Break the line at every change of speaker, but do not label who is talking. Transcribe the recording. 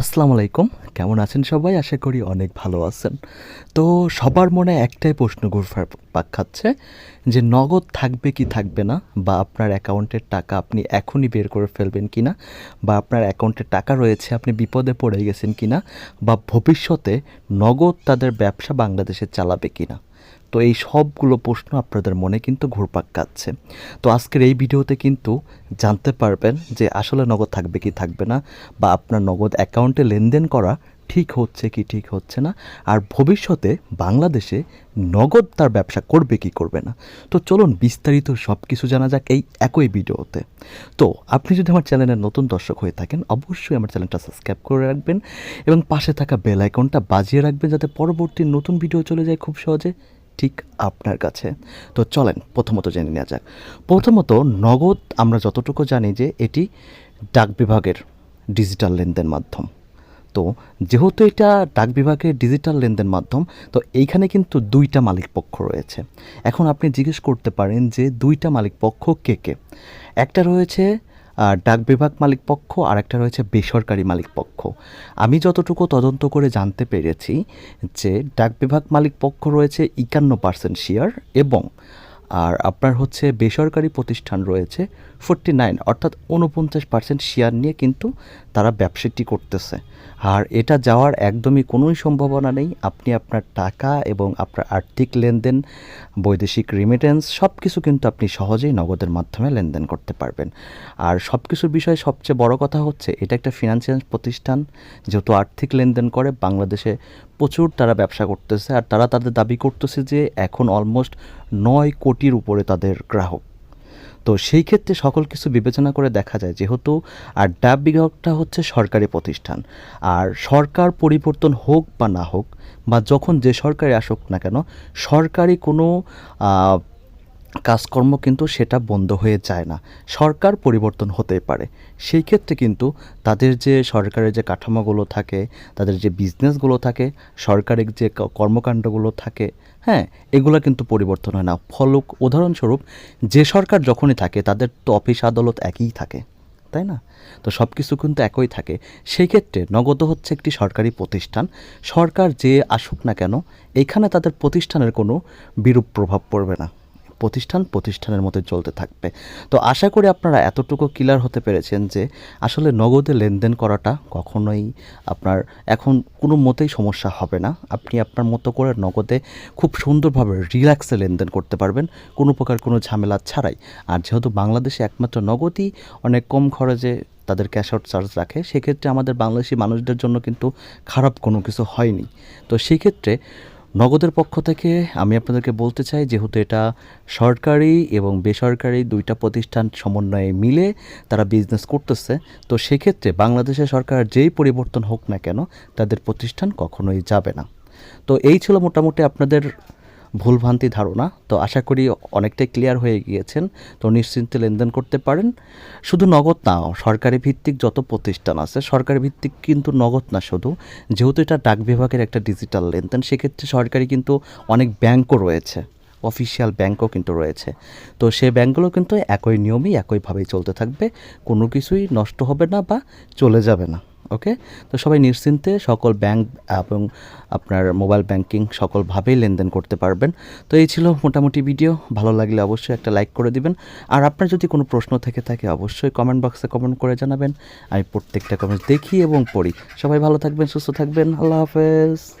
আসসালামু আলাইকুম। কেমন আছেন সবাই? আশা করি অনেক ভালো আছেন। তো সবার মনে একটাই প্রশ্ন ঘুরফার পাক খাচ্ছে যে, নগদ থাকবে কি থাকবে না? বা আপনার অ্যাকাউন্টের টাকা আপনি এখনই বের করে ফেলবেন কি না বা আপনার অ্যাকাউন্টে টাকা রয়েছে, আপনি বিপদে পড়ে গেছেন কি না বা ভবিষ্যতে নগদ তাদের ব্যবসা বাংলাদেশে চালাবে কি না তো এই সবগুলো প্রশ্ন আপনাদের মনে কিন্তু ঘুরপাক কাচ্ছে তো আজকের এই ভিডিওতে কিন্তু জানতে পারবেন যে আসলে নগদ থাকবে কি থাকবে না বা আপনার নগদ অ্যাকাউন্টে লেনদেন করা ঠিক হচ্ছে কি ঠিক হচ্ছে না। আর ভবিষ্যতে বাংলাদেশে নগদ তার ব্যবসা করবে কি করবে না। তো চলুন বিস্তারিত সব কিছু জানা যাক এই একই ভিডিওতে। তো আপনি যদি আমার চ্যানেলের নতুন দর্শক হয়ে থাকেন, অবশ্যই আমার চ্যানেলটা সাবস্ক্রাইব করে রাখবেন এবং পাশে থাকা বেল আইকনটা বাজিয়ে রাখবেন যাতে পরবর্তী নতুন ভিডিও চলে যায় খুব সহজে। ঠিক আপনার কাছে। তো চলেন, প্রথমত জেনে নেওয়া যাক। প্রথমত, নগদ আমরা যতটুকু জানি যে এটি ডাক বিভাগের ডিজিটাল লেনদেন মাধ্যম। তো যেহেতু এটা ডাক বিভাগের ডিজিটাল লেনদেন মাধ্যম, তো এইখানে কিন্তু দুইটা মালিক পক্ষ রয়েছে। এখন আপনি জিজ্ঞেস করতে পারেন যে দুইটা মালিক পক্ষ কে কে? একটা রয়েছে ডাক বিভাগ মালিক পক্ষ আর একটা রয়েছে বেসরকারি মালিক পক্ষ আমি যতটুকু তদন্ত করে জানতে পেরেছি যে ডাক বিভাগ মালিক পক্ষ রয়েছে একান্ন পার্সেন্ট শেয়ার এবং আর আপনার হচ্ছে বেসরকারি প্রতিষ্ঠান রয়েছে ফোরটি নাইন, অর্থাৎ উনপঞ্চাশ পার্সেন্ট শেয়ার নিয়ে কিন্তু তারা ব্যবসাটি করতেছে। আর এটা যাওয়ার একদমই কোনোই সম্ভাবনা নেই। আপনি আপনার টাকা এবং আপনার আর্থিক লেনদেন, বৈদেশিক রিমিটেন্স সব কিছু কিন্তু আপনি সহজেই নগদের মাধ্যমে লেনদেন করতে পারবেন। আর সব কিছুর বিষয়ে সবচেয়ে বড় কথা হচ্ছে, এটা একটা ফিনান্সিয়াল প্রতিষ্ঠান। যেহেতু আর্থিক লেনদেন করে, বাংলাদেশে প্রচুর তারা ব্যবসা করতেছে। আর তারা তাদের দাবি করতেছে যে এখন অলমোস্ট নয় কোটির উপরে তাদের গ্রাহক। তো সেই ক্ষেত্রে সকল কিছু বিবেচনা করে দেখা যায় যেহেতু আর ডাব বিভাগটা হচ্ছে সরকারি প্রতিষ্ঠান। আর সরকার পরিবর্তন হোক বা না হোক বা যখন যে সরকারি আসুক না কেন, সরকারি কোনো কাজকর্ম কিন্তু সেটা বন্ধ হয়ে যায় না। সরকার পরিবর্তন হতে পারে। সেই ক্ষেত্রে কিন্তু তাদের যে সরকারের যে কাঠামোগুলো থাকে, তাদের যে বিজনেসগুলো থাকে, সরকারের যে কর্মকাণ্ডগুলো থাকে হ্যাঁ এগুলো কিন্তু পরিবর্তন হয় না। ফলক, উদাহরণস্বরূপ, যে সরকার যখনই থাকে, তাদের তো অফিস আদালত একই থাকে, তাই না? তো সব কিছু কিন্তু একই থাকে। সেই ক্ষেত্রে নগদ হচ্ছে একটি সরকারি প্রতিষ্ঠান। সরকার যে আসুক না কেন, এখানে তাদের প্রতিষ্ঠানের কোনো বিরূপ প্রভাব পড়বে না। প্রতিষ্ঠান প্রতিষ্ঠানের মতো চলতে থাকবে। তো আশা করি আপনারা এতটুকু ক্লিয়ার হতে পেরেছেন যে আসলে নগদে লেনদেন করাটা কখনোই আপনার এখন কোনো মতেই সমস্যা হবে না। আপনি আপনার মতো করে নগদে খুব সুন্দরভাবে রিল্যাক্সে লেনদেন করতে পারবেন। কোনো প্রকার কোনো ঝামেলা ছাড়াই। আর যেহেতু বাংলাদেশে একমাত্র নগদই অনেক কম খরচে তাদের ক্যাশ আউট চার্জ রাখে, সেক্ষেত্রে আমাদের বাংলাদেশি মানুষদের জন্য কিন্তু খারাপ কোনো কিছু হয়নি। তো সেই ক্ষেত্রে নগদের পক্ষ থেকে আমি আপনাদেরকে বলতে চাই, যেহেতু এটা সরকারি এবং বেসরকারি দুইটা প্রতিষ্ঠান সমন্বয়ে মিলে তারা বিজনেস করতেছে, তো সেক্ষেত্রে বাংলাদেশের সরকার যেই পরিবর্তন হোক না কেন তাদের প্রতিষ্ঠান কখনোই যাবে না। তো এই ছিল মোটামুটি আপনাদের ভুলভ্রান্তি ধারণা। তো আশা করি অনেকটাই ক্লিয়ার হয়ে গিয়েছেন। তো নিশ্চিন্তে লেনদেন করতে পারেন। শুধু নগদ না, সরকারি ভিত্তিক যত প্রতিষ্ঠান আছে, সরকারি ভিত্তিক কিন্তু নগদ না শুধু। যেহেতু এটা ডাক বিভাগের একটা ডিজিটাল লেনদেন, সেক্ষেত্রে সরকারি কিন্তু অনেক ব্যাংকও রয়েছে। অফিসিয়াল ব্যাংকও কিন্তু রয়েছে। তো সেই ব্যাংকগুলো কিন্তু একই নিয়মেই একইভাবেই চলতে থাকবে। কোনো কিছুই নষ্ট হবে না বা চলে যাবে না। ওকে? তো সবাই নিশ্চিন্তে সকল ব্যাংক এবং আপনার মোবাইল ব্যাংকিং সকলভাবেই লেনদেন করতে পারবেন। তো এই ছিল মোটামুটি ভিডিও। ভালো লাগলে অবশ্যই একটা লাইক করে দিবেন। আর আপনার যদি কোনো প্রশ্ন থেকে থাকে অবশ্যই কমেন্ট বক্সে কমেন্ট করে জানাবেন। আমি প্রত্যেকটা কমেন্ট দেখি এবং পড়ি। সবাই ভালো থাকবেন, সুস্থ থাকবেন। আল্লাহ হাফেজ।